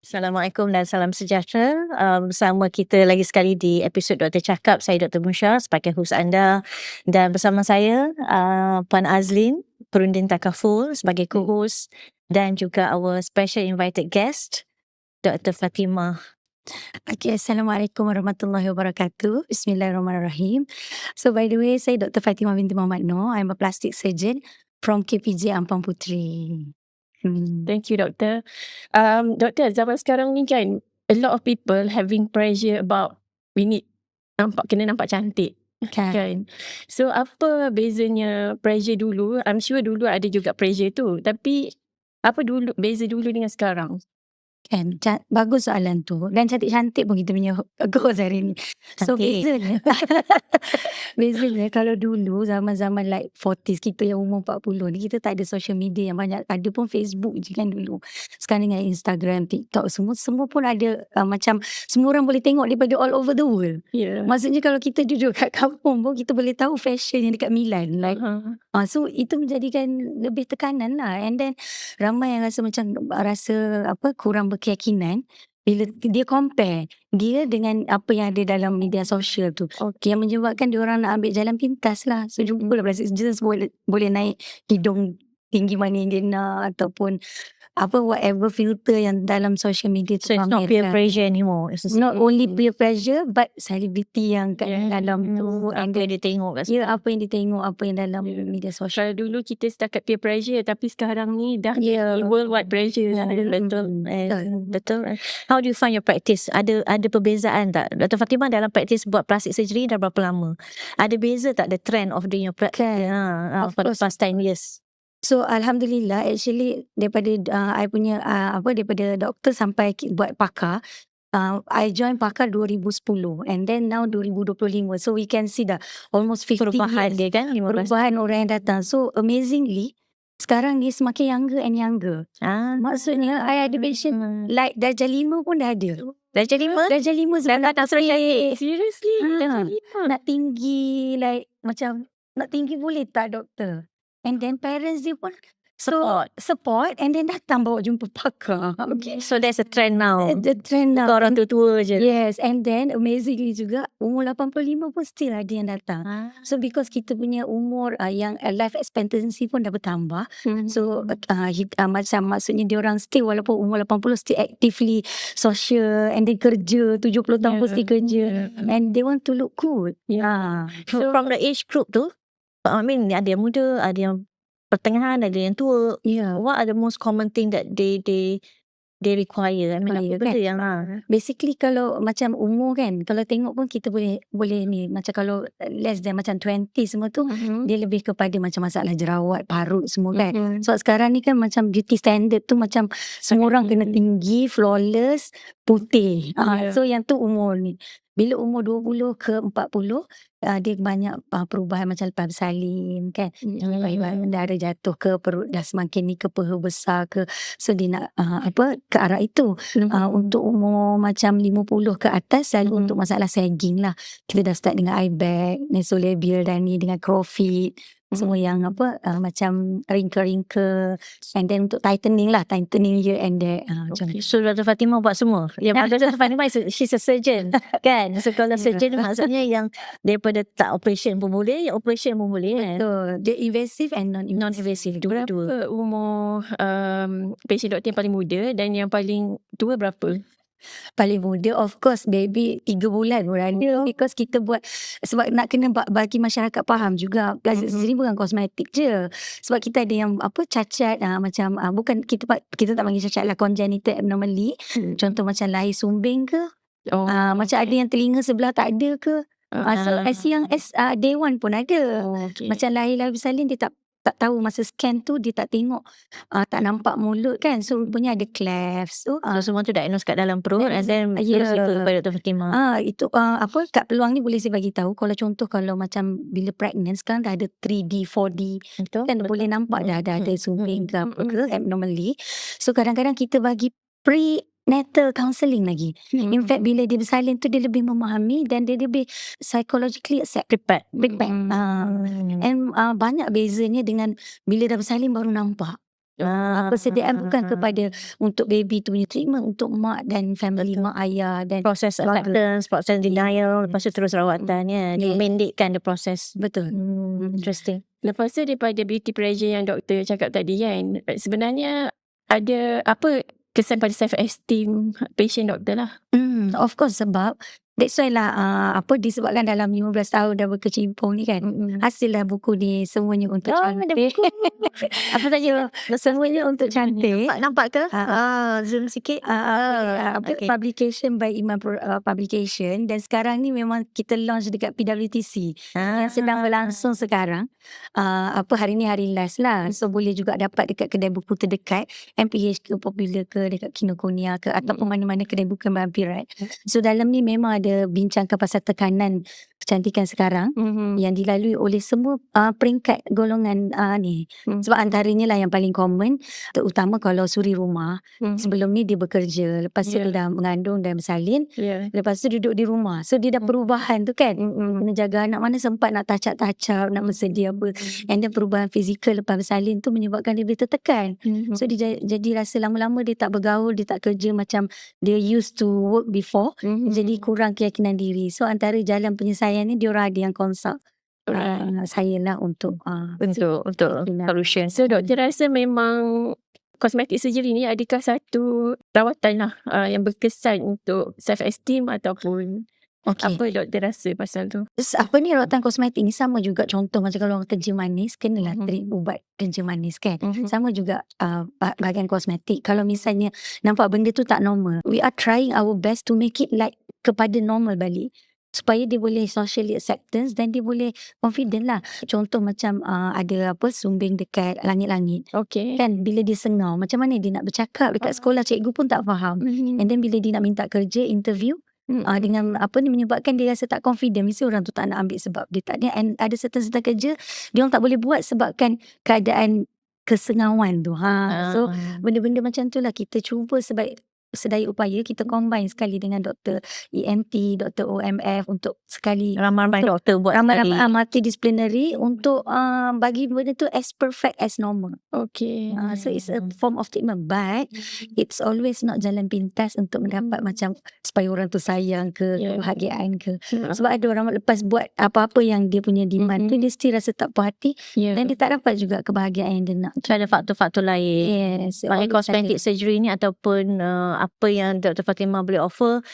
Assalamualaikum dan salam sejahtera. Um, bersama kita lagi sekali di episod Doktor Cakap. Saya Dr. Musha sebagai host anda. Dan bersama saya uh, Puan Azlin Perunding Takaful sebagai co-host. Dan juga our special invited guest Dr. Fatimah. Okay, Assalamualaikum warahmatullahi wabarakatuh. Bismillahirrahmanirrahim. So by the way, saya Dr. Fatimah binti Muhammad Noor. I'm a plastic surgeon from KPJ Ampang Puteri. Hmm. Thank you, Doctor. Um, Doctor, zaman sekarang ni kan, a lot of people having pressure about we need nampak kena nampak cantik. Kan. Kan. So apa bezanya pressure dulu? I'm sure dulu ada juga pressure tu. Tapi apa dulu beza dulu dengan sekarang? Kan, ca- bagus soalan tu. Dan cantik-cantik pun kita punya goals hari ni. So Cantik. bezanya. bezanya kalau dulu zaman-zaman like 40s kita yang umur 40 ni kita tak ada social media yang banyak. Ada pun Facebook je kan dulu. Sekarang dengan Instagram, TikTok semua semua pun ada uh, macam semua orang boleh tengok daripada all over the world. Ya. Yeah. Maksudnya kalau kita duduk kat kampung pun kita boleh tahu fashion yang dekat Milan. Like Uh-huh. Ah, so itu menjadikan lebih tekanan lah and then ramai yang rasa macam rasa apa kurang berkeyakinan bila dia compare dia dengan apa yang ada dalam media sosial tu. Okay. yang menyebabkan dia orang nak ambil jalan pintas lah. So jumpalah plastic surgeons boleh boleh naik hidung tinggi mana yang dia nak ataupun apa whatever filter yang dalam social media tu So it's not peer pamerkan. pressure anymore. It's not only peer pressure but celebrity yang kat Yeah. dalam tu and apa yang dia tengok kat Ya apa yang ditengok Apa yang dalam Yeah. media sosial Kalau dulu kita setakat peer pressure tapi sekarang ni dah Ya yeah. worldwide pressure. Ya, Betul. Eh, Betul. betul. How do you find your practice? Ada ada perbezaan tak? Dr. Fatimah dalam praktis buat plastic surgery dah berapa lama? Ada beza tak the trend of doing your practice Kan. ha, Of for the course. past 10 years? So Alhamdulillah Actually Daripada uh, I punya uh, Apa Daripada doktor Sampai ki- buat pakar uh, I join pakar 2010 And then now 2025 So we can see dah Almost 50 Perubahan years dia kan 15 Perubahan orang yang datang So amazingly Sekarang ni semakin younger and younger Ah, Maksudnya I ada patient hmm. Like Darjah 5 pun dah ada Dah jadi lima? Darjah 5 sebenarnya tak suruh cantik. Seriously? Ha. Lima? nak tinggi like macam nak tinggi boleh tak doktor and then parents dia pun so, Support. support and then datang bawa jumpa pakar okay So there's a trend now. the trend now Kau orang tua-tua je. yes and then amazingly juga umur 85 pun still ada yang datang Ah. so because kita punya umur uh, yang uh, life expectancy pun dah bertambah So uh, he, uh, macam maksudnya dia orang still walaupun umur 80 still actively social and then kerja 70 tahun pun Yeah. still kerja Yeah. and they want to look good. Yeah. Yeah. So, from the age group tu, I mean ada yang muda, ada yang pertengahan, ada yang tua. Yeah. What are the most common thing that they they they require? I mean Require, apa benda kan? yang ha. Basically kalau macam umur kan, kalau tengok pun kita boleh boleh ni macam kalau less than macam 20 semua tu Mhm. dia lebih kepada macam masalah jerawat, parut semua kan. Mhm. So sekarang ni kan macam beauty standard tu macam semua orang kena tinggi, flawless, putih. Ah, Yeah. so yang tu umur ni. Bila umur 20 ke 40 uh, dia banyak uh, perubahan macam lepas bersalin kan. Mhm. Baik-baik darah jatuh ke perut dah semakin ni ke peha besar ke. So dia nak uh, apa ke arah itu. Uh, untuk umur macam 50 ke atas selalu Mhm. untuk masalah sagging lah. Kita dah start dengan eye bag, nasolabial dan ni dengan claw fit. Semua yang apa uh, macam wrinkle-wrinkle and then untuk tightening lah, tightening here and there. Uh, macam Okay. So Dr. Fatimah buat semua. Ya, yeah, Dr. Fatimah is a, she's a surgeon kan. So kalau Yeah. surgeon maksudnya yang daripada tak operation pun boleh, yang operation pun boleh kan. So, dia invasive and non-invasive. Non-invasive dua-dua. Berapa umur um, patient doktor yang paling muda dan yang paling tua berapa? Paling muda of course baby 3 bulan pun ada. Because kita buat sebab nak kena ba- bagi masyarakat faham juga plastic Mhm. surgery bukan kosmetik je. Sebab kita ada yang apa cacat uh, macam uh, bukan kita pa- kita tak panggil cacat lah congenital abnormally. Contoh macam lahir sumbing ke Oh, uh, macam ada yang telinga sebelah tak ada ke. Uh, so Ah. as yang as uh, day one pun ada. Oh, okay. macam lahir-lahir bersalin dia tak tak tahu masa scan tu dia tak tengok uh, tak nampak mulut kan so rupanya ada clefts so uh, So semua tu diagnose kat dalam perut and then Yeah. terus ikut kepada Dr. Fatimah. Ah itu uh, apa kat peluang ni boleh saya bagi tahu kalau contoh kalau macam bila pregnant sekarang dah ada 3D 4D Betul? kan boleh nampak dah dah ada sumbing ke apa ke abnormally so kadang-kadang kita bagi pre natal counselling lagi in fact bila dia bersalin tu dia lebih memahami dan dia lebih psychologically accept prepared. prepared Mm. ah Hmm. and uh, banyak bezanya dengan bila dah bersalin baru nampak Ah, persediaan bukan ah, ah. kepada untuk baby tu punya treatment untuk mak dan family Betul. mak ayah dan proses keluarga. acceptance, proses denial, lepas tu terus rawatan ya. Dia Yes. mendekkan the proses. betul. Hmm, interesting. Lepas tu daripada beauty pressure yang doktor cakap tadi kan, sebenarnya ada apa kesan pada self esteem patient doktor lah. Hmm, of course sebab that's why lah uh, apa disebabkan dalam 15 tahun dah berkecimpung ni kan. Mm-mm. Hasil lah buku ni semuanya untuk Oh, cantik. Apa tanya? semuanya untuk cantik. Nampak, nampak ke? Ah. Ah, zoom sikit. Uh, uh, apa okay. publication by Iman uh, Publication dan sekarang ni memang kita launch dekat PWTC Ah, yang sedang berlangsung sekarang. Uh, apa hari ni hari last lah. So boleh juga dapat dekat kedai buku terdekat, MPH ke Popular ke dekat Kinokuniya ke ataupun mana-mana kedai buku yang berhampiran. So dalam ni memang ada bincangkan pasal tekanan kecantikan sekarang Mhm. yang dilalui oleh semua uh, peringkat golongan uh, ni. Hmm. Sebab antaranya lah yang paling common terutama kalau suri rumah Mhm. sebelum ni dia bekerja lepas tu Yeah. dia dah mengandung dan bersalin Yeah. lepas tu duduk di rumah so dia dah Hmm. perubahan tu kan Mm-mm. kena jaga anak mana sempat nak up nak bersedia apa and then perubahan fizikal lepas bersalin tu menyebabkan dia boleh tertekan Mhm. so dia ja- jadi rasa lama-lama dia tak bergaul dia tak kerja macam dia used to work before Mhm. jadi kurang keyakinan diri so antara jalan penyelesaian ni dia orang ada yang consult Alright. uh, saya lah untuk uh, Untuk untuk solution. So doktor rasa memang cosmetic surgery ni adakah satu rawatan lah uh, yang berkesan untuk self esteem ataupun okay. apa doktor rasa pasal tu? Apa ni rawatan kosmetik ni sama juga contoh macam kalau orang kerja manis kenalah Mhm. treat ubat kerja manis kan. Mhm. Sama juga uh, ba- bahagian kosmetik. Kalau misalnya nampak benda tu tak normal, we are trying our best to make it like kepada normal balik supaya dia boleh socially acceptance dan dia boleh confident lah. Contoh macam uh, ada apa sumbing dekat langit-langit Okay. kan bila dia sengau macam mana dia nak bercakap dekat Ah. sekolah cikgu pun tak faham. Mhm. And then bila dia nak minta kerja interview Mhm. uh, dengan apa ni menyebabkan dia rasa tak confident mesti orang tu tak nak ambil sebab dia tak ni and ada certain-certain kerja dia orang tak boleh buat sebabkan keadaan kesengauan tu ha so Ah. benda-benda macam tu lah kita cuba sebaik sedaya upaya kita combine sekali dengan doktor ENT doktor OMF untuk sekali ramai-ramai doktor buat ramai-ramai sekali. uh, multidisciplinary untuk uh, bagi benda tu as perfect as normal Okay. uh, so it's a Hmm. form of treatment but it's always not jalan pintas untuk mendapat Hmm. macam supaya orang tu sayang ke Yeah. kebahagiaan ke Mhm. sebab ada orang lepas buat apa-apa yang dia punya demand Mhm. tu dia still rasa tak puas hati Yeah. dan dia tak dapat juga kebahagiaan yang dia nak So ada faktor-faktor lain. yes Maknanya always cosmetic surgery ni ataupun uh, apa yang Dr. Fatimah boleh offer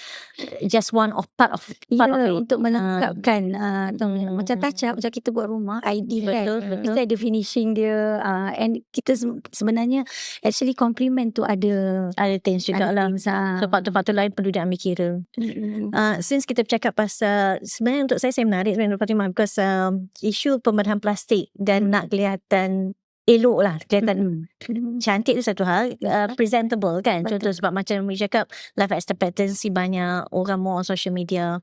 just one of part of part of Ya, it. untuk melengkapkan uh, Hmm, macam touch up macam kita buat rumah ID kan Betul, Betul. betul. Mesti ada finishing dia uh, and kita se- sebenarnya actually compliment tu ada Ada things juga ada lah. things, ah. So faktor-faktor lain perlu diambil kira. Uh, since kita bercakap pasal sebenarnya untuk saya saya menarik sebenarnya Dr. Fatimah because um, isu pembedahan plastik dan Hmm. nak kelihatan elok lah kelihatan Mm-mm. cantik tu satu hal uh, presentable kan Betul. contoh sebab macam we cakap life expectancy banyak orang more on social media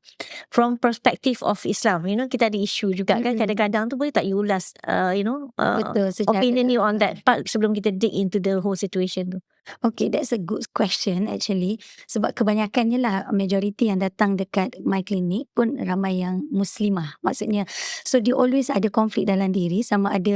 from perspective of Islam you know kita ada isu juga kan Mm-mm. kadang-kadang tu boleh tak you ulas uh, you know uh, Betul secara opinion you on that part sebelum kita dig into the whole situation tu Okay, that's a good question actually. Sebab kebanyakannya lah majority yang datang dekat my clinic pun ramai yang muslimah. Maksudnya, so dia always ada konflik dalam diri sama ada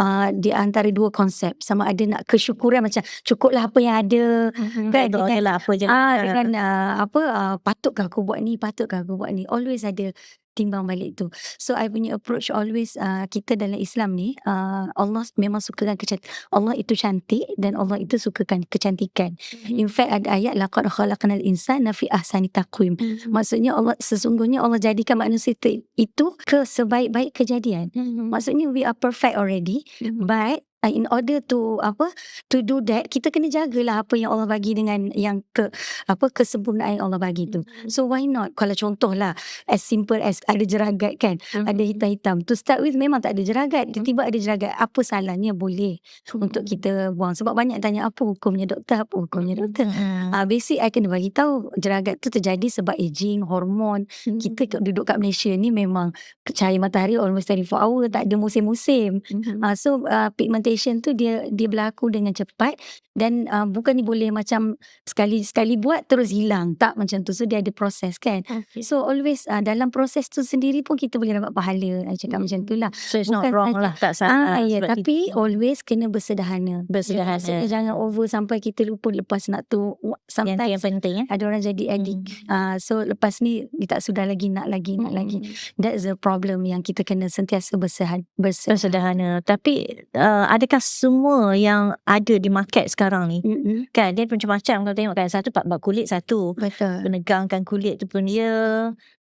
uh, di antara dua konsep. Sama ada nak kesyukuran macam cukuplah apa yang ada. Mhm. Kan, Betul, dengan- lah apa je Ah, Ah, dengan uh, apa uh, patutkah aku buat ni, patutkah aku buat ni. Always ada timbang balik tu. So I punya approach always uh, kita dalam Islam ni uh, Allah memang sukakan kecantikan. Allah itu cantik dan Allah itu sukakan kecantikan. Mhm. In fact ada ayat laqad khalaqnal insana fi ahsani taqwim. Mhm. Maksudnya Allah sesungguhnya Allah jadikan manusia itu, ke sebaik-baik kejadian. Mhm. Maksudnya we are perfect already Mhm. but uh, in order to apa to do that kita kena jagalah apa yang Allah bagi dengan yang ke apa kesempurnaan yang Allah bagi tu. Mhm. So why not kalau contohlah as simple as ada jeragat kan Mhm. ada hitam-hitam to start with memang tak ada jeragat tiba-tiba ada jeragat apa salahnya boleh untuk Mhm. kita buang sebab banyak tanya apa hukumnya doktor apa hukumnya Mhm. doktor mm. Ah basic I kena bagi tahu jeragat tu terjadi sebab aging hormon Mhm. kita duduk kat Malaysia ni memang cahaya matahari almost 24 hour tak ada musim-musim Mhm. Ah so uh, pigmentation consultation tu dia dia berlaku dengan cepat dan uh, bukan ni boleh macam sekali sekali buat terus hilang tak macam tu so dia ada proses kan Okay. so always uh, dalam proses tu sendiri pun kita boleh dapat pahala cakap macam tu lah So it's not Bukan wrong saja- lah tak ah, salah. ya tapi kita always kena bersederhana bersederhana. Maksudnya jangan over sampai kita lupa lepas nak tu Yang sometimes yang penting eh. ada orang jadi addict Hmm. uh, so lepas ni dia tak sudah lagi nak lagi nak lagi that's the problem yang kita kena sentiasa bersehan berse Sederhana. Tapi uh, adakah semua yang ada di market sekarang ni? Mm-mm. kan dia macam-macam. Kalau tengok kan satu bab kulit satu betul. penegangkan kulit tu pun dia.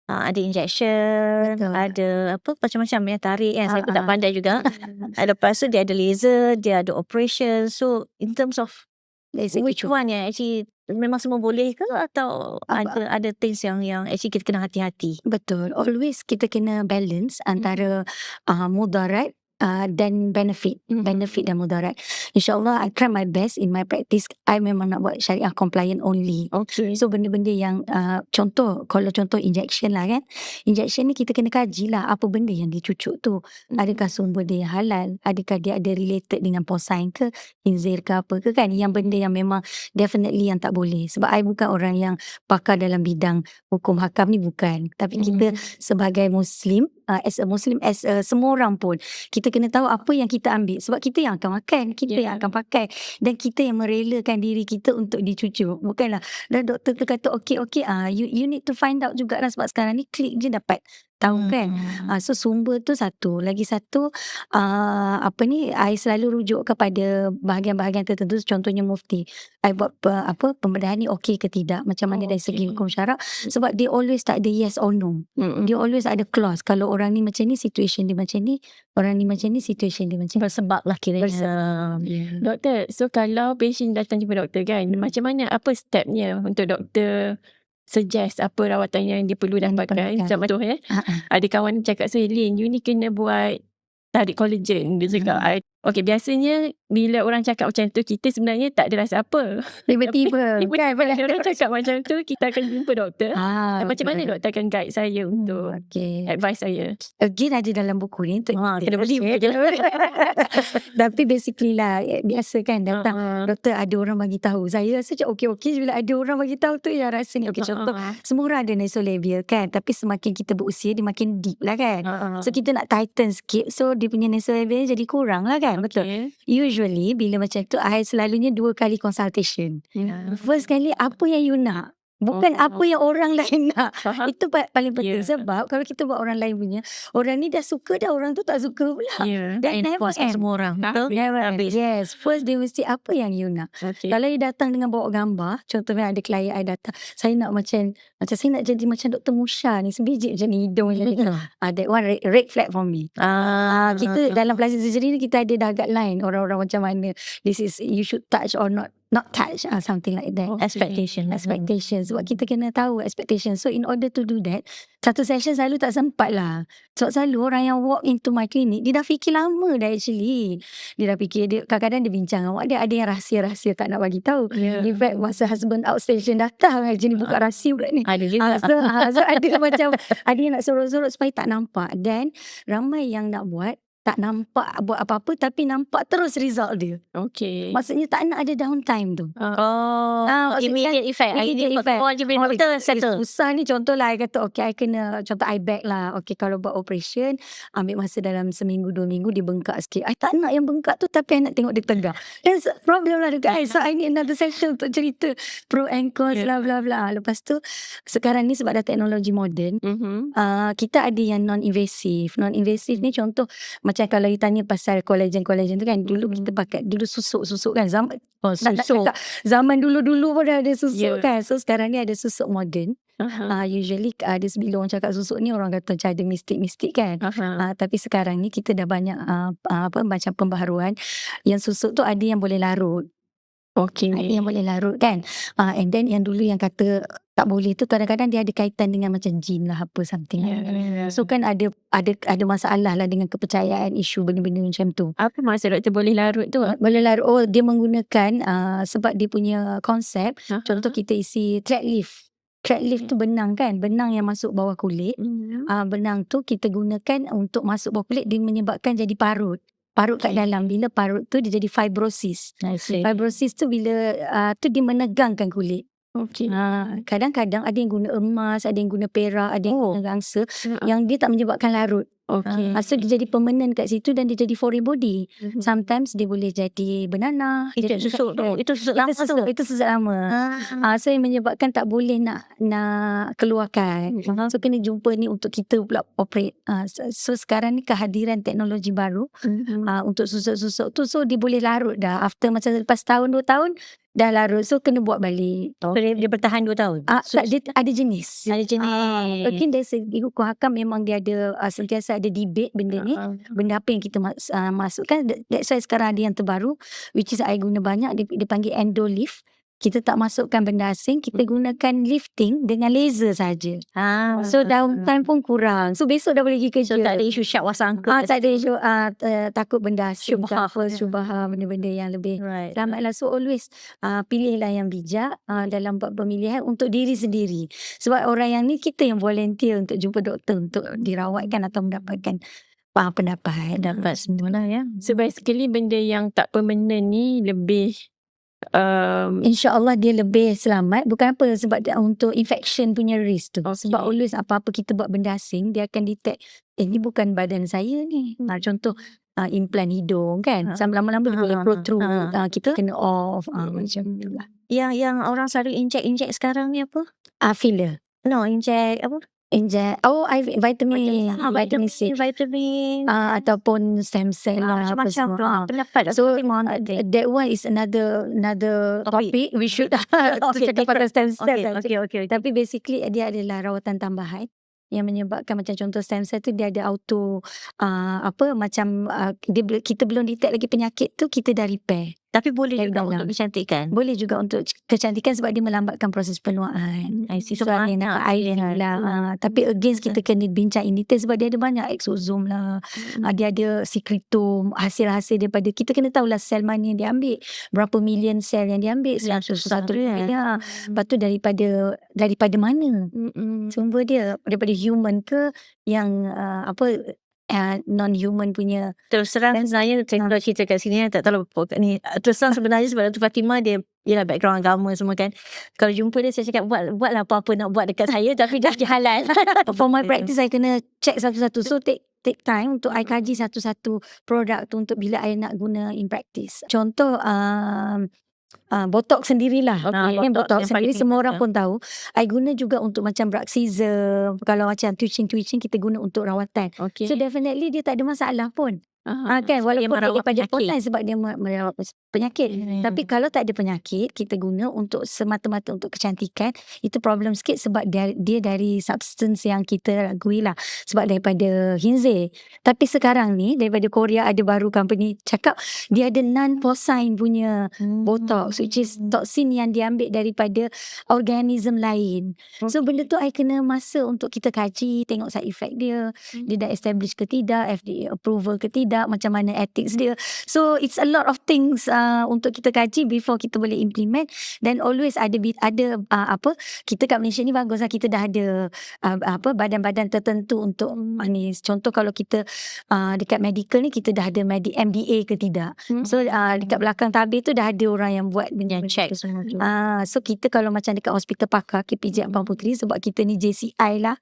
Uh, ada injection Betul. ada apa macam-macam ya tarik kan. Saya pun tak Ah, ah. pandai juga. Ah, lepas tu dia ada laser dia ada operation. So in terms of it, which itu. one yang actually memang semua boleh ke atau Apa- ada ada things yang yang actually kita kena hati-hati? Betul. Always kita kena balance antara uh, mudarat uh, dan benefit. Mhm. Benefit dan mudarat. InsyaAllah I try my best in my practice. I memang nak buat syariah compliant only. okay So benda-benda yang uh, contoh kalau contoh injection lah kan. Injection ni kita kena kaji lah apa benda yang dicucuk tu. Adakah sumber dia halal? Adakah dia ada related dengan porcine ke, khinzir ke apa ke kan? Yang benda yang memang definitely yang tak boleh. Sebab I bukan orang yang pakar dalam bidang hukum hakam ni bukan. Tapi kita sebagai muslim, uh, as a muslim, as a, semua orang pun, kita kena tahu apa yang kita ambil. Sebab kita yang akan makan, kita Yeah. yang akan pakai. Dan kita yang merelakan diri kita untuk dicucuk. Bukanlah. Dan doktor tu kata, okay, okay, ah you, you need to find out juga lah. Sebab sekarang ni klik je dapat tahu kan. Hmm. Uh, so sumber tu satu. Lagi satu uh, apa ni I selalu rujuk kepada bahagian-bahagian tertentu contohnya mufti. I buat pe, apa pembedahan ni okey ke tidak macam mana Oh, dari segi okey. hukum syarak sebab dia always tak ada yes or no. Mm-mm. Dia always ada clause kalau orang ni macam ni situation dia macam ni, orang ni macam ni situation dia macam ni. bersebab lah kiranya Bersebab. Yeah. Doktor, so kalau patient datang jumpa doktor kan, macam mana apa stepnya untuk doktor suggest apa rawatan yang dia perlu Yang dapatkan? diperlukan. Contoh eh, Ah, ah. ada kawan cakap saya, Lin, you ni kena buat tarik collagen. Dia cakap, Hmm. Okay biasanya bila orang cakap macam tu, kita sebenarnya tak ada rasa apa. Tiba-tiba kan Bila orang cakap macam tu, kita akan jumpa doktor. Ah, macam mana betul. doktor akan guide saya untuk Okay. advice saya? Again ada dalam buku ni untuk Ha, kena beli share. Tapi basically lah eh, biasa kan datang Uh-uh. doktor ada orang bagi tahu. Saya rasa macam okey-okey je bila ada orang bagi tahu tu yang rasa ni okey contoh Uh-uh. semua orang ada nasolabial kan tapi semakin kita berusia dia makin deep lah kan. Uh-uh. So kita nak tighten sikit so dia punya nasolabial jadi kurang lah kan. Betul. Okay. Usually bila macam tu I selalunya dua kali consultation. Yeah. First kali apa yang you nak? Bukan Oh. apa yang orang lain nak. Faham? Itu pa- paling penting Yeah. sebab kalau kita buat orang lain punya, orang ni dah suka dah orang tu tak suka pula. Yeah. That and never end. semua orang Tak, betul Never end. Habis. Yes, first dia mesti apa yang you nak. Okay. Kalau you datang dengan bawa gambar, contohnya ada klien I datang, saya nak macam macam saya nak jadi macam Dr. Musha ni, sebiji macam ni hidung macam ni. Ah, that one red, red flag for me. Ah, Ah, kita dalam plastic surgery ni kita ada dah guideline orang-orang macam mana. This is you should touch or not not touch ah something like that. Okay. expectation Expectation Sebab kita kena tahu expectation So in order to do that Satu session selalu tak sempat lah. Sebab selalu orang yang walk into my clinic Dia dah fikir lama dah actually. Dia dah fikir dia, Kadang-kadang dia bincang awak Dia ada yang rahsia-rahsia tak nak bagi tahu. Yeah. In fact masa husband outstation datang Jadi buka rahsia pula ni. Ada Ah, juga so, ah, so ada macam Ada yang nak sorot-sorot Supaya tak nampak. Dan Ramai yang nak buat Tak nampak buat apa-apa Tapi nampak terus result dia Okay. Maksudnya tak nak ada downtime tu Oh, Ah, maksudnya immediate effect. immediate effect. je bila Oh, it's- settle. Susah ni contoh lah I kata okay I kena contoh I bag lah okay kalau buat operation ambil masa dalam seminggu dua minggu dia bengkak sikit I tak nak yang bengkak tu tapi I nak tengok dia tegak that's a problem lah dekat I so I need another session untuk cerita pro and cons Yeah. bla bla bla lepas tu sekarang ni sebab dah teknologi moden Mm-hmm. Uh, kita ada yang non-invasive. Non-invasive ni contoh macam kalau you tanya pasal collagen-collagen tu kan. Dulu Mm. kita pakai, dulu susuk-susuk kan. Zaman, Oh, susuk. cakap, zaman dulu-dulu pun dah ada susuk Yeah. kan. So sekarang ni ada susuk moden. Uh-huh. Uh, usually ada bila orang cakap susuk ni orang kata macam ada mistik-mistik kan. Uh-huh. Uh, tapi sekarang ni kita dah banyak uh, uh, apa macam pembaharuan yang susuk tu ada yang boleh larut. Okay. Ada yang boleh larut kan. Uh, and then yang dulu yang kata tak boleh tu kadang-kadang dia ada kaitan dengan macam jin lah apa something. Yeah, that. yeah, yeah. So kan ada ada ada masalah lah dengan kepercayaan isu benda-benda macam tu. apa maksud doktor boleh larut tu? Boleh larut. Oh dia menggunakan uh, sebab dia punya konsep. Uh-huh. Contoh kita isi thread leaf. Thread leaf tu benang kan. Benang yang masuk bawah kulit. Mm. Uh, benang tu kita gunakan untuk masuk bawah kulit dia menyebabkan jadi parut. parut kat dalam. Bila parut tu dia jadi fibrosis. Fibrosis tu bila uh, tu dia menegangkan kulit. Okay. Ha, kadang-kadang ada yang guna emas, ada yang guna perak, ada yang Oh. guna gangsa Uh, yang dia tak menyebabkan larut. okay. Ha, so dia jadi permanent kat situ dan dia jadi foreign body. Mhm. Sometimes dia boleh jadi banana. Itu jadi susuk tu. Itu susuk Itu lama tu. susuk, itu susuk lama. Ah. Ah, so yang menyebabkan tak boleh nak nak keluarkan. Mhm. So kena jumpa ni untuk kita pula operate. Ah, so, so sekarang ni kehadiran teknologi baru Mhm. ah, untuk susuk-susuk tu so dia boleh larut dah. After macam lepas tahun dua tahun dah larut. So kena buat balik. So, dia, dia bertahan 2 tahun. Ah, So, tak, dia ada jenis. ada jenis. Ah, Again dari segi hukum hakam memang dia ada uh, sentiasa ada debate benda ni. Uh, Benda apa yang kita mas, uh, masukkan. That- That's why sekarang ada yang terbaru. Which is I guna banyak. Dia, dia panggil endo lift. Kita tak masukkan benda asing. Kita gunakan lifting dengan laser saja. Ah. So downtime pun kurang. So besok dah boleh pergi kerja. So tak ada isu syak wasang ke? Ah, tak ada isu uh, uh, takut benda asing. Syubhah. Benda-benda yang lebih Right. Selamatlah. So always uh, pilihlah yang bijak uh, dalam buat pemilihan untuk diri sendiri. Sebab orang yang ni kita yang volunteer untuk jumpa doktor untuk dirawatkan atau mendapatkan uh, pendapat. Dapat semua lah ya. so basically benda yang tak permanent ni lebih um, InsyaAllah dia lebih selamat. Bukan apa sebab dia, untuk infection punya risk tu. Okay. Sebab always apa-apa kita buat benda asing, dia akan detect, eh ni bukan badan saya ni. Uh, contoh, uh, implant hidung kan. Ha. Sampai lama-lama dia Ha, boleh ha, protrude. ha. Uh, kita kena off. Uh, Hmm. macam tu lah. Yang yang orang selalu inject-inject sekarang ni apa? Uh, filler. No, inject apa? Inject. Oh, I, vitamin. Ah, vitamin C. Vitamin. Uh, ataupun stem cell Ah, lah. apa macam-macam semua. tu. Ah. Pendapat So uh, that one is another another Topik. topic. We should Okay, okay, cakap pasal stem cell. Okay, okay, okay. okay. Tapi basically dia adalah rawatan tambahan yang menyebabkan macam contoh stem cell tu dia ada auto uh, apa macam uh, dia bel- kita belum detect lagi penyakit tu kita dah repair. Tapi boleh Dari juga untuk kecantikan. Boleh juga untuk kecantikan sebab dia melambatkan proses penuaan. I see. So, So, banyak nak air pilihan. lah. Hmm. Uh, tapi against kita kena bincang in detail sebab dia ada banyak exosome lah. Hmm. Uh, dia ada secretum, hasil-hasil daripada kita kena tahulah sel mana yang dia ambil. Berapa million sel yang dia ambil. Seratus satu tu, eh. ya. Lepas tu daripada daripada mana Mm-mm. sumber dia daripada human ke yang uh, apa uh, non-human punya Terus terang sebenarnya saya kalau cerita kat sini tak tahu apa ni. Terus terang sebenarnya sebab Datuk Fatimah dia ialah background agama semua kan. Kalau jumpa dia saya cakap buat buatlah apa-apa nak buat dekat saya tapi dah halal. for my practice saya kena check satu-satu. So take take time untuk I kaji satu-satu produk tu untuk bila I nak guna in practice. Contoh um, uh, botox sendirilah. Okay, okay, kan botox botox yang sendiri semua orang pun tahu. I guna juga untuk macam bruxism kalau macam twitching-twitching kita guna untuk rawatan. Okay. so definitely dia tak ada masalah pun. Ah kan walaupun dia daripada penyakit. potan sebab dia me- merawat penyakit. Hmm. Tapi kalau tak ada penyakit kita guna untuk semata-mata untuk kecantikan itu problem sikit sebab dia, dia dari substance yang kita ragui lah sebab daripada hinze. Tapi sekarang ni daripada Korea ada baru company cakap dia ada non porcine punya Hmm. botox which is toxin yang diambil daripada organism lain. So benda tu I kena masa untuk kita kaji tengok side effect dia dia dah establish ke tidak FDA approval ke tidak macam mana ethics dia so it's a lot of things uh, untuk kita kaji before kita boleh implement dan always ada ada uh, apa kita kat Malaysia ni bagus lah kita dah ada uh, apa badan-badan tertentu untuk uh, ni contoh kalau kita uh, dekat medical ni kita dah ada medi- MDA ke tidak Hmm. so uh, dekat belakang tabir tu dah ada orang yang buat benda Yang check semua tu. Ah, so kita kalau macam dekat hospital pakar KPJ Abang Puteri sebab kita ni JCI lah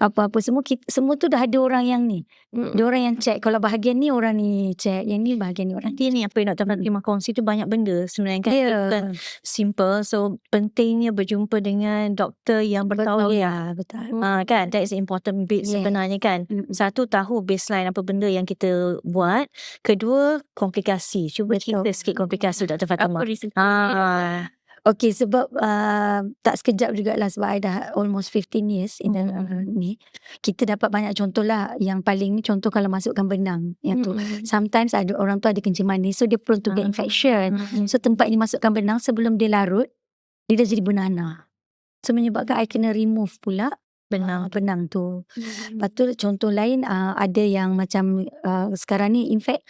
apa-apa semua kita, semua tu dah ada orang yang ni. Mm-mm. Dia orang yang check kalau bahagian ni orang ni check, yang ni bahagian ni orang Nanti ni apa yang Dr. Fatimah kongsi tu banyak benda sebenarnya kan. Ya. Bukan simple. So pentingnya berjumpa dengan doktor yang bertahu ya, betul. Ah kan that is important bit Yeah. sebenarnya kan. Mm-mm. Satu tahu baseline apa benda yang kita buat. Kedua komplikasi. Cuba Betul. cerita sikit komplikasi Dr. Fatimah. Apa risiko? Ah, Okay sebab uh, tak sekejap jugalah sebab I dah almost 15 years in the, Mm. ni. Kita dapat banyak contoh lah. Yang paling ni contoh kalau masukkan benang. Yang tu. Mm-mm. Sometimes ada orang tu ada kencing manis so dia prone to get Ah. infection. mm, So tempat ni masukkan benang sebelum dia larut, dia dah jadi banana. So menyebabkan I kena remove pula benang. uh, benang tu. Mm. Lepas tu contoh lain uh, ada yang macam uh, sekarang ni in fact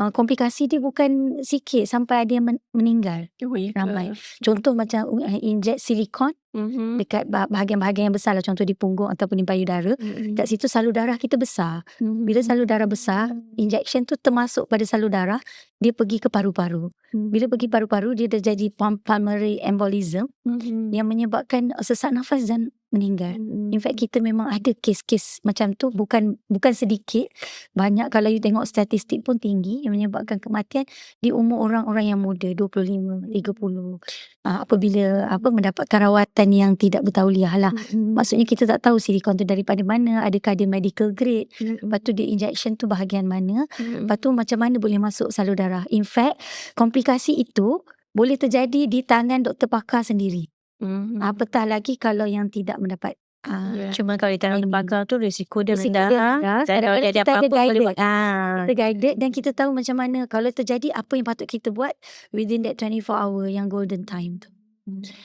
uh, komplikasi dia bukan sikit sampai ada yang men- meninggal. Oh, ya ke? Ramai. Contoh macam uh, inject silikon Mhm. dekat bah- bahagian-bahagian yang besar lah contoh di punggung ataupun di payudara. Mhm. Kat situ salur darah kita besar. Mhm. Bila salur darah besar, injection tu termasuk pada salur darah, dia pergi ke paru-paru. Hmm. Bila pergi paru-paru, dia dah jadi pul- pulmonary embolism Mhm. yang menyebabkan sesak nafas dan meninggal. Mhm. In fact kita memang ada kes-kes macam tu bukan bukan sedikit. Banyak kalau you tengok statistik pun tinggi yang menyebabkan kematian di umur orang-orang yang muda 25, 30. Uh, apabila apa mendapatkan rawatan yang tidak bertauliah lah. Mhm. Maksudnya kita tak tahu silikon tu daripada mana, adakah dia medical grade, Mhm. lepas tu dia injection tu bahagian mana, Mhm. lepas tu macam mana boleh masuk salur darah. In fact, komplikasi itu boleh terjadi di tangan doktor pakar sendiri. Mhm. Apatah lagi kalau yang tidak mendapat uh, Ya. Cuma kalau di tangan lembaga tu risiko dia Risiko rendah. Dan kalau dia ada ada apa-apa boleh buat. Ah. kita guided dan kita tahu macam mana kalau terjadi apa yang patut kita buat within that 24 hour yang golden time tu.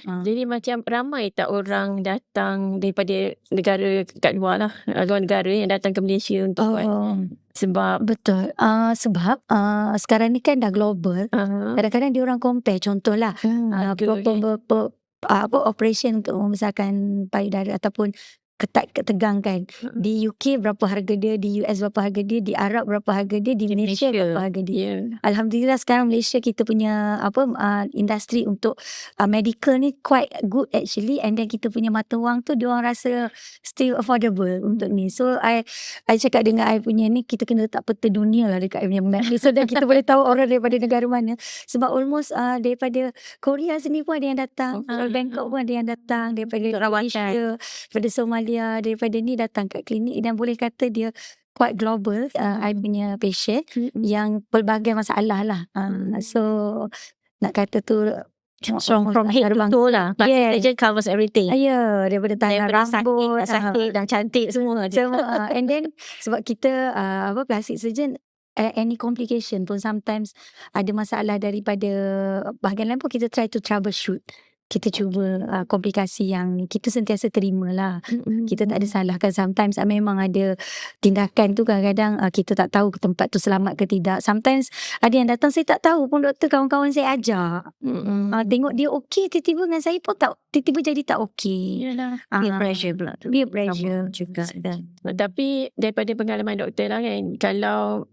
Ah. Jadi macam ramai tak orang datang daripada negara kat luar lah. uh, Luar negara yang datang ke Malaysia untuk buat. Oh, Sebab betul. Uh, sebab uh, sekarang ni kan dah global. uh, Kadang-kadang dia orang compare contohlah uh, per, uh, apa operation untuk membesarkan payudara ataupun ketat ketegangkan di UK berapa harga dia? Di US berapa harga dia? Di Arab berapa harga dia? Di Malaysia, Malaysia. berapa harga dia? Ya. Alhamdulillah sekarang Malaysia kita punya apa uh, industri untuk uh, medical ni quite good actually. And then kita punya mata wang tu dia orang rasa still affordable untuk ni. So I I cakap dengan I punya ni kita kena letak peta dunia lah dekat I punya map ni. So dan kita boleh tahu orang daripada negara mana. Sebab almost uh, daripada Korea sendiri pun ada yang datang, Oh. dari Bangkok. Pun ada yang datang. Daripada. Malaysia, daripada Somalia, daripada ni datang kat klinik dan boleh kata dia quite global uh, I punya patient Mhm. yang pelbagai masalah lah. Uh, Hmm. so nak kata tu From, from head to toe lah. Plastic Yes. surgeon covers everything. Ah, ya, daripada tangan Daripada sakit, rambut, tak sakit dan cantik semua. semua. ah, and then sebab kita uh, apa plastic surgeon uh, any complication pun sometimes ada masalah daripada bahagian lain pun kita try to troubleshoot. Kita cuba uh, komplikasi yang kita sentiasa terima lah. Mhm. Kita tak ada salahkan sometimes uh, memang ada tindakan tu kadang-kadang uh, kita tak tahu tempat tu selamat ke tidak. Sometimes ada yang datang saya tak tahu pun doktor kawan-kawan saya ajak. Mhm. Uh, tengok dia okey tiba-tiba dengan saya pun tak tiba-tiba jadi tak okey. Yalah. Peer Ah, pressure pula tu. Peer pressure. juga. Dan Tapi daripada pengalaman doktor lah kan, kalau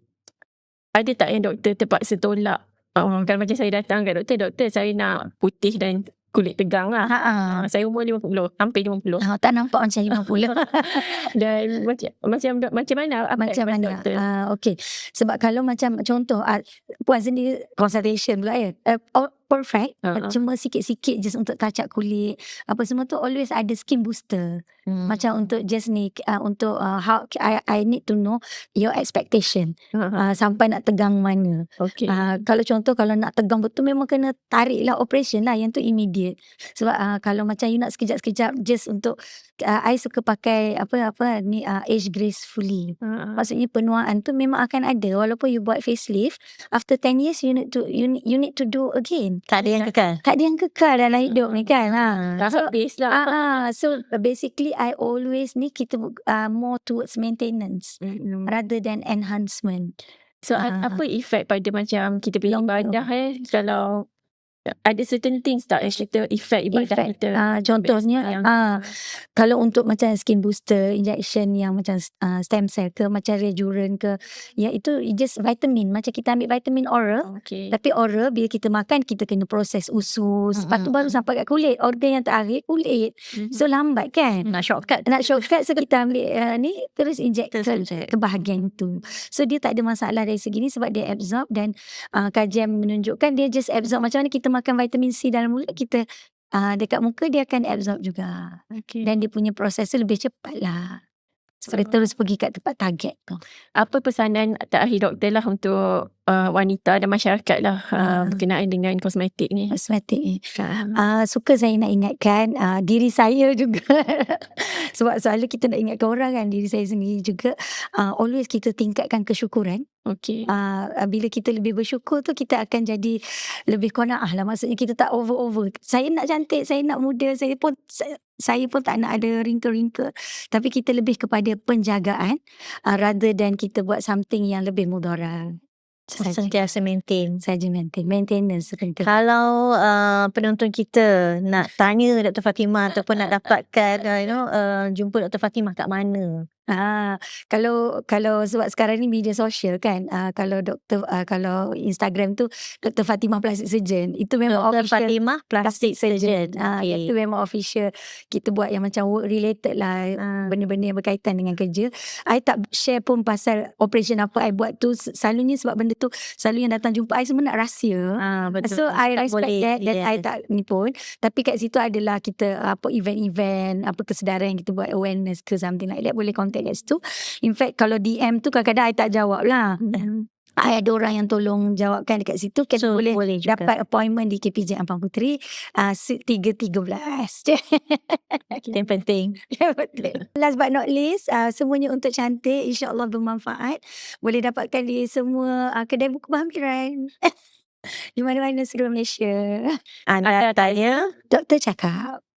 ada tak yang doktor terpaksa tolak? Oh, kalau macam saya datang kat doktor, doktor saya nak putih dan kulit tegang lah. Ha ah. Saya umur 50, hampir 50. Ah, tak nampak macam 50. Dan macam macam macam mana? Apa macam mana? doktor? Ah, okay. Sebab kalau macam contoh uh, puan sendiri consultation pula ya. Uh, perfect. Ha-ha. Cuma sikit-sikit just untuk touch up kulit. Apa semua tu always ada skin booster. Hmm. Macam untuk just ni uh, untuk uh, how I I need to know your expectation. Ha, Uh, sampai nak tegang mana. okay. Uh, kalau contoh kalau nak tegang betul memang kena tarik lah operation lah yang tu immediate. Sebab uh, kalau macam you nak sekejap-sekejap just untuk uh, I suka pakai apa apa ni uh, age gracefully. Ha, Maksudnya penuaan tu memang akan ada walaupun you buat facelift after 10 years you need to you, need- you need to do again. Tak ada yang kekal. Tak ada yang kekal dalam hidup ni kan. Ha. Dah So, habis lah. ah, ah, so basically I always ni kita uh, more towards maintenance Mhm. rather than enhancement. So Ah. uh, apa efek pada macam kita punya ibadah eh kalau ada certain things tak yang kita efek ibadah Effect. kita. Ah, contohnya yang- ah, kalau untuk macam skin booster injection yang macam uh, stem cell ke macam rejuven ke ya itu just vitamin macam kita ambil vitamin oral Okay. Tapi oral bila kita makan kita kena proses usus. Lepas tu baru sampai kat kulit. Organ yang terakhir kulit. Mhm. So lambat kan. Nak shortcut. Nak shortcut so kita ambil uh, ni terus inject Terus ke, ke bahagian tu. So dia tak ada masalah dari segi ni sebab dia absorb dan uh, kajian menunjukkan dia just absorb macam mana kita makan vitamin C dalam mulut kita uh, dekat muka dia akan absorb juga. okay. Dan dia punya proses tu lebih cepat lah. So, So- terus pergi kat tempat target tu. apa pesanan terakhir doktor lah untuk uh, wanita dan masyarakat lah uh, Ah. berkenaan dengan kosmetik ni. Kosmetik ni. Uh, suka saya nak ingatkan uh, diri saya juga sebab selalu kita nak ingatkan orang kan diri saya sendiri juga uh, always kita tingkatkan kesyukuran Okay. uh, bila kita lebih bersyukur tu kita akan jadi lebih qanaah lah maksudnya kita tak over over saya nak cantik saya nak muda saya pun saya, saya pun tak nak ada wrinkle-wrinkle tapi kita lebih kepada penjagaan uh, rather than kita buat something yang lebih mudarat Saja. sentiasa maintain. Saja maintain. Maintenance penting. Kalau uh, penonton kita nak tanya Dr. Fatimah ataupun nak dapatkan uh, you know uh, jumpa Dr. Fatimah kat mana? Ah, kalau kalau sebab sekarang ni media sosial kan, ah, kalau doktor ah, kalau Instagram tu Dr. Fatimah Plastic Surgeon, itu memang Dr. official Fatimah Plastic Surgeon. Ah, Okay. itu memang official. Kita buat yang macam work related lah, Ah. benda-benda yang berkaitan dengan kerja. I tak share pun pasal operation apa I buat tu. Selalunya sebab benda tu selalu yang datang jumpa I semua nak rahsia. Ah, betul. So I Tak respect boleh, that dan yes. I tak ni pun Tapi kat situ adalah kita Apa event-event Apa kesedaran yang kita buat Awareness ke something like that Boleh contact kat situ In fact kalau DM tu Kadang-kadang I tak jawab lah Hmm. I ada orang yang tolong Jawabkan dekat situ kan So, boleh, boleh juga. Dapat appointment di KPJ Ampang Puteri uh, 3.13 Itu yang penting. Betul. Last but not least, uh, semuanya untuk cantik, insyaAllah bermanfaat. Boleh dapatkan di semua uh, kedai buku berhampiran. di mana-mana seluruh Malaysia. Anda tanya Doktor cakap.